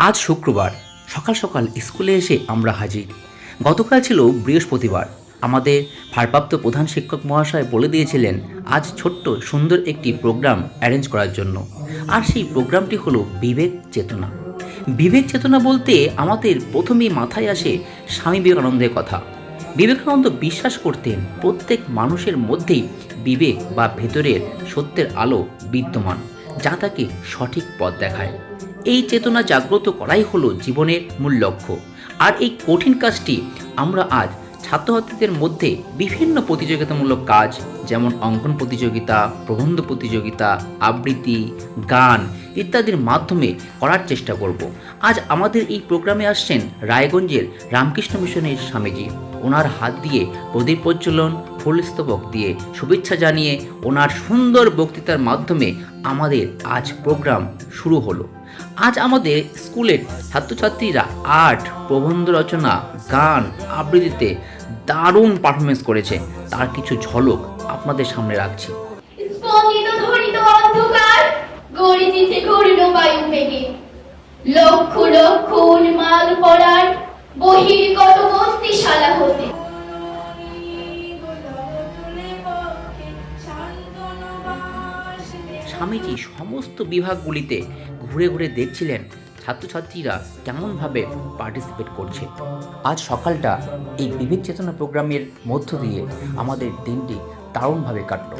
আজ শুক্রবার। সকাল সকাল স্কুলে এসে আমরা হাজির। গতকাল ছিল বৃহস্পতিবার। আমাদের ভারপ্রাপ্ত প্রধান শিক্ষক মহাশয় বলে দিয়েছিলেন, আজ ছোট্ট, সুন্দর একটি প্রোগ্রাম অ্যারেঞ্জ করার জন্য। আর সেই প্রোগ্রামটি হলো বিবেক চেতনা। বিবেক চেতনা বলতে আমাদের প্রথমেই মাথায় আসে স্বামী বিবেকানন্দের কথা। বিবেকানন্দ বিশ্বাস করতেন, প্রত্যেক মানুষের মধ্যেই বিবেক বা ভেতরের সত্যের আলো বিদ্যমান, যা তাকে সঠিক পথ দেখায়। এই চেতনা জাগ্রত করাই হলো জীবনের মূল লক্ষ্য। আর এই কঠিন কাজটি আমরা আজ ছাত্রছাত্রীদের মধ্যে বিভিন্ন প্রতিযোগিতামূলক কাজ, যেমন অঙ্কন প্রতিযোগিতা, প্রবন্ধ প্রতিযোগিতা, আবৃত্তি, গান ইত্যাদির মাধ্যমে করার চেষ্টা করব। আজ আমাদের এই প্রোগ্রামে আসছেন রায়গঞ্জের রামকৃষ্ণ মিশনের স্বামীজি। ওনার হাত দিয়ে প্রদীপ প্রজ্বলন ফুলস্তবক দিয়ে শুভেচ্ছা জানিয়ে ওনার সুন্দর বক্তৃতার মাধ্যমে আমাদের আজ প্রোগ্রাম শুরু হলো। আজ আমাদের স্কুলের ছাত্রছাত্রীরা আর্ট, প্রবন্ধ রচনা, গান আবৃত্তিতে দারুণ পারফরমেন্স করেছে। তার কিছু ঝলক আপনাদের সামনে রাখছি। লক্ষ লক্ষ উন্মাদ পড়ার বহির্গত স্বামীজি সমস্ত বিভাগগুলিতে ঘুরে ঘুরে দেখছিলেন ছাত্রছাত্রীরা কেমনভাবে পার্টিসিপেট করছে। আজ সকালটা এই বিবেক চেতনা প্রোগ্রামের মধ্য দিয়ে আমাদের দিনটি দারুণভাবে কাটলো।